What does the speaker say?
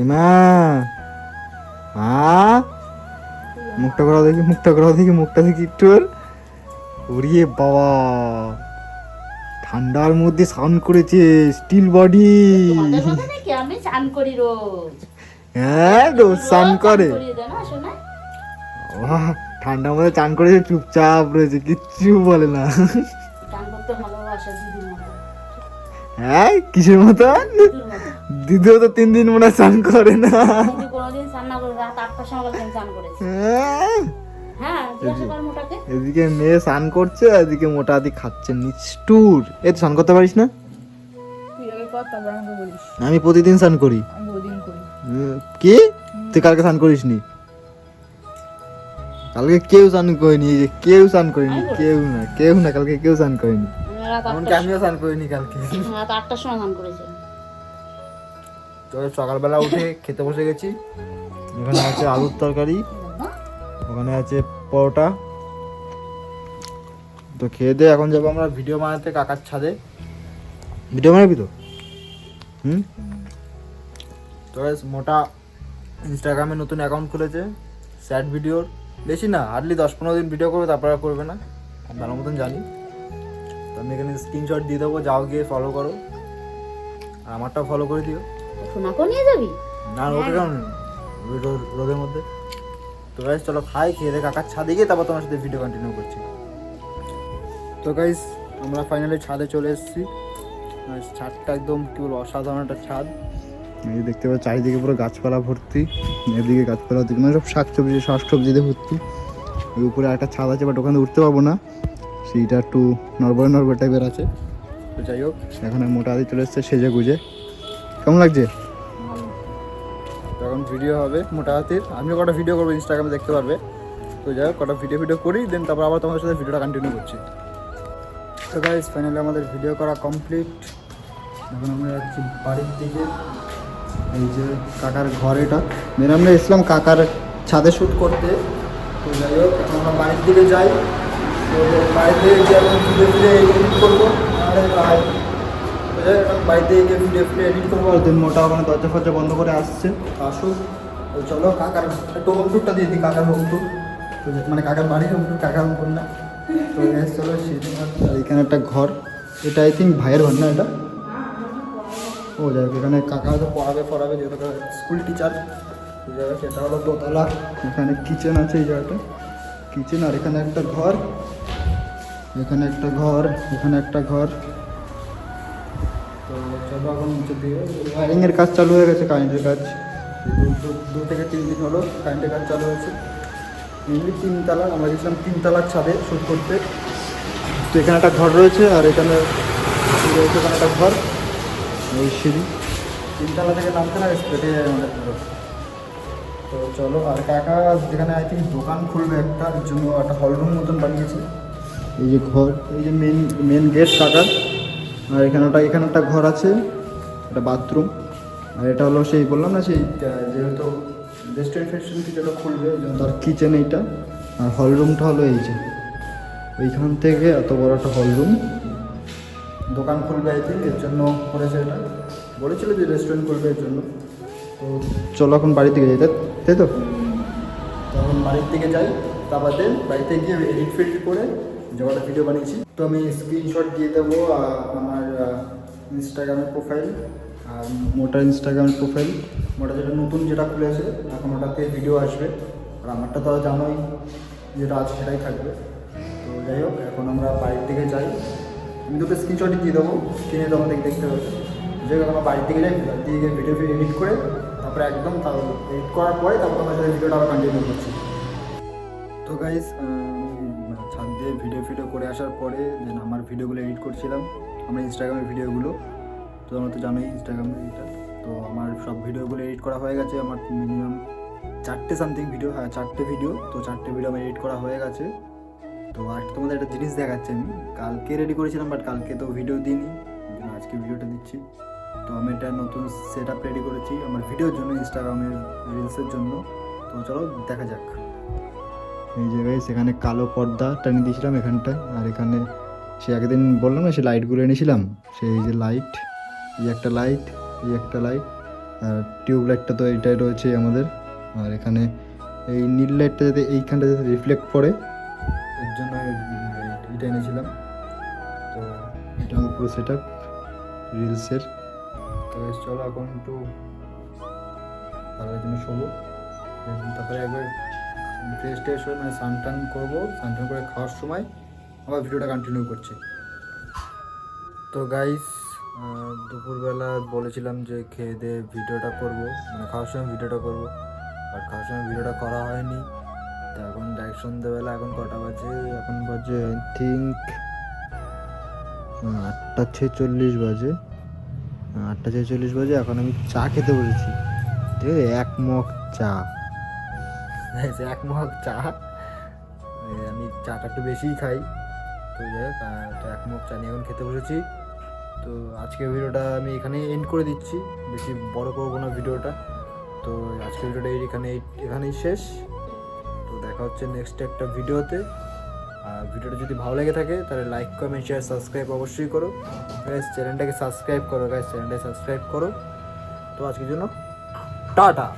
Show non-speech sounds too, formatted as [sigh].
এমা হ্যাঁ মুখটা করা দেখি মুখটা করা দেখি মুখটা দেখি একটু। আর। ওরে বাবা। ঠান্ডার মধ্যে স্নান করেছে স্টিল বডি আমি করি রোজ? হ্যাঁ রোজ স্নান করে। ঠান্ডার মধ্যে চান করেছে চুপচাপ রয়েছে কিচ্ছু বলে না। চান করতে ভালোবাসা মতো হ্যাঁ কিসের মতন? মতো দিদিও তো তিন দিন মনে হয় স্নান করে না। কোনোদিন চান না করে রাত আটটার সময় বলতেন করেছে। হ্যাঁ, হ্যাঁ এদিকে মেয়ে স্নান করছে এদিকে মোটা হাতি খাচ্ছে নিষ্ঠুর। এ তো স্নান করতে পারিস না? তুই আগে কর তারপর আমাকে বলিস। আমি প্রতিদিন স্নান করি। কি? তুই কালকে স্নান করিস নি কালকে কেউ স্নান করিনি এই যে কেউ স্নান করিনি। কেউ না কেউ না কালকে কেউ স্নান করিনি। রাত এমনকি আমিও স্নান করিনি কালকে। রাত আটটার সময় চান করেছে। তো সকালবেলা উঠে খেতে বসে গেছি। এখানে আছে আলুর তরকারি ওখানে আছে পরোটা। তো খেয়ে দিয়ে এখন যাব আমরা ভিডিও বানাতে কাকার ছাদে। ভিডিও বানাবি তো? হুম? তো মোটা ইনস্টাগ্রামে নতুন অ্যাকাউন্ট খুলেছে স্যাড ভিডিওর বেশি না হার্ডলি দশ পনেরো দিন ভিডিও করবে তারপরে আর করবে না। ভালো মতন জানি। আমি এখানে স্ক্রিনশট দিয়ে দেবো যাও গিয়ে ফলো করো। আর আমারটাও ফলো করে দিও। সোনাকেও নিয়ে যাবি? না ওকে কেমন রোদের মধ্যে। তো গাইস চলো খাই খেয়ে দিয়ে কাকার ছাদে গিয়ে তারপর তোমার সাথে ভিডিও কন্টিনিউ করছি। তো গাইস আমরা ফাইনালি ছাদে চলে এসেছি। ছাদটা একদম কি বলব অসাধারণ একটা ছাদ। এই দেখতে পাচ্ছ চারিদিকে পুরো গাছপালা ভর্তি। এদিকে গাছপালা ভর্তি মানে সব শাক সবজি শাক সবজিতে ভর্তি। ওই উপরে একটা ছাদ আছে বাট ওখানে উঠতে পারব না। সেইটা একটু নরবর নরবর টাইপের আছে। তো যাই হোক, এখন মোটা আদি চলে এসছে, সেজে গুজে। কেমন লাগছে? তখন ভিডিও হবে মোটা হাতির। আমিও কটা ভিডিও করব ইনস্টাগ্রামে দেখতে পারবে। তো যাই হোক, কটা ভিডিও ভিডিও করি দেন তারপর আবার তোমাদের সাথে ভিডিওটা কন্টিনিউ করছি। তো গাইজ ফাইনালি আমাদের ভিডিও করা কমপ্লিট এখন আমরা যাচ্ছি বাড়ির দিকে। এই যে কাকার ঘর এটা। মেন আমরা এসলাম কাকার ছাদে শ্যুট করতে। তো যাই হোক, এখন আমরা বাড়ির দিকে যাই। বাড়িতে গিয়ে এখন ফিরে ফিরে এডিট করব হোক, এখন বাড়িতে গিয়ে ভিডিও ফিরে এডিট করব। আর দিন মোটা ওখানে দরজা ফরজা বন্ধ করে আসছে। আসুক। চলো কাকার একটু হোম টুরটা দিয়ে দিই কাকার হোম টুর মানে কাকার বাড়ি হোম টুর কাকার হোম না। তো চলো আর এখানে একটা ঘর। এটা আই থিঙ্ক ভাইয়ের ঘর না এটা? ও যাই হোক এখানে কাকা হয়তো পড়াবে পড়াবে যেহেতু স্কুল টিচার সেটা হলো দোতলা। এখানে কিচেন আছে এই জায়গাটা। কিচেন আর এখানে একটা ঘর। এখানে একটা ঘর, এখানে একটা ঘর। তো চলো এখন নিচে দিয়ে ওয়ারিংয়ের কাজ চালু হয়ে গেছে কারেন্টের কাজ। দু- থেকে তিন দিন হলো কারেন্টের কাজ চালু হয়েছে। মেনলি তিনতলা আমরা গেছিলাম তিনতলার ছাদে শ্যুট করতে। তো এখানে একটা ঘর রয়েছে, আর এখানে রয়েছে এখানে একটা ঘর। ওই সিঁড়ি। তিনতলা থেকে নামতে না পুরো। তো চলো, আর কাকা যেখানে আই থিঙ্ক দোকান খুলবে একটা জন্য একটা হল রুম মতন বানিয়েছে। এই যে ঘর এই যে মেন মেন গেট কাকার। আর এখানে একটা এখানে একটা ঘর আছে একটা বাথরুম আর এটা হলো সেই বললাম না সেই যেহেতু রেস্টুরেন্ট ফেস্টুরেন্ট কিছুটা খুলবে তার কিচেন এইটা। আর হল রুমটা হলো এই যে। ওইখান থেকে এত বড় একটা হল রুম দোকান খুলবে আই থিঙ্ক এর জন্য করেছে এটা। বলেছিল যে রেস্টুরেন্ট খুলবে এর জন্য। তো চলো এখন বাড়ি থেকে যাই তাই- তো? তখন বাড়ির থেকে যাই তারপর বাড়িতে গিয়ে এডিট ফিডিট করে জগাটা ভিডিও বানিয়েছি। তো আমি স্ক্রিনশট দিয়ে দেবো আমার ইনস্টাগ্রামের প্রোফাইল আর মোটা ইনস্টাগ্রামের প্রোফাইল মোটা যেটা নতুন যেটা খুলেছে এখন ওটাতে ভিডিও আসবে। আর আমারটা তো জানোই যেটা আছে সেটাই থাকবে। তো যাই হোক, এখন আমরা বাড়ির দিকে যাই। আমি দুটো স্ক্রিনশটই দিয়ে দেবো স্ক্রিনে তো আমাদের দেখতে হবে। যাই হোক, আমরা বাড়ির দিকে যাই দিকে গিয়ে ভিডিও এডিট করে, তারপরে একদম এডিট করার পরে তারপর তোমার সাথে ভিডিওটা আবার কন্টিনিউ করছি। তো গাইজ ছাদ দিয়ে ভিডিও ফিডিও করে আসার পরে দেন আমার ভিডিওগুলো এডিট করছিলাম, আমার ইনস্টাগ্রামের ভিডিওগুলো। তো আমরা তো জানোই ইনস্টাগ্রামে এটা। তো আমার সব ভিডিওগুলো এডিট করা হয়ে গেছে, আমার মিনিমাম চারটে সামথিং ভিডিও হ্যাঁ চারটে ভিডিও তো চারটে ভিডিও আমার এডিট করা হয়ে গেছে। তো আর তোমাদের একটা জিনিস দেখাচ্ছি আমি। কালকে রেডি করেছিলাম বাট কালকে তো ভিডিও দিইনি। আজকে ভিডিওটা দিচ্ছি। তো আমি একটা নতুন সেট আপ রেডি করেছি, আমার ভিডিওর জন্য ইনস্টাগ্রামের রিলসের জন্য। তো চলো, দেখা যাক। এই জায়গায় সেখানে কালো পর্দা টানিয়ে দিয়েছিলাম এখানটায়। আর এখানে সে একদিন বললাম না, সে লাইটগুলো এনেছিলাম। সেই যে লাইট এই একটা লাইট এই একটা লাইট আর টিউব লাইটটা তো এইটাই রয়েছে আমাদের। আর এখানে এই নীল লাইটটা যাতে এইখানটা যাতে রিফ্লেক্ট পড়ে এর জন্য এটা এনেছিলাম। তো এটা আমার পুরো সেট আপ রিলসের তো চলো এখন একটু তার জন্য শোবো। তারপরে একবার ফ্রেশ ট্রেশ হয়ে মানে স্নান টান করব, স্নান টান করে খাওয়ার সময় আবার ভিডিওটা কন্টিনিউ করছি। তো গাইস দুপুরবেলা বলেছিলাম যে খেয়ে দিয়ে ভিডিওটা করব মানে খাওয়ার সময় ভিডিওটা করব আর খাওয়ার সময় ভিডিওটা করা হয়নি। তো এখন ডাইরেক্ট সন্ধ্যেবেলা এখন কটা বাজে? এখন বাজে আই থিঙ্ক আটটা ছেচল্লিশ বাজে। আটটা ছেচল্লিশ বাজে, এখন আমি চা খেতে বলেছি ঠিক আছে, এক মগ চা। [laughs] Guys, এক মগ চা। আমি চাটা একটু বেশিই খাই। তো যাই হোক এক মগ চা নিয়ে এখন খেতে বসেছি। তো আজকের ভিডিওটা আমি এখানেই এন্ড করে দিচ্ছি। বেশি বড় করব না ভিডিওটা। তো আজকের ভিডিওটা এখানে এখানেই শেষ। তো দেখা হচ্ছে নেক্সট একটা ভিডিওতে। আর ভিডিওটা যদি ভালো লেগে থাকে তাহলে লাইক কমেন্ট শেয়ার সাবস্ক্রাইব অবশ্যই করো। গাইস চ্যানেলটাকে সাবস্ক্রাইব করো। গাইস চ্যানেলটাকে সাবস্ক্রাইব করো। তো আজকের জন্য টাটা।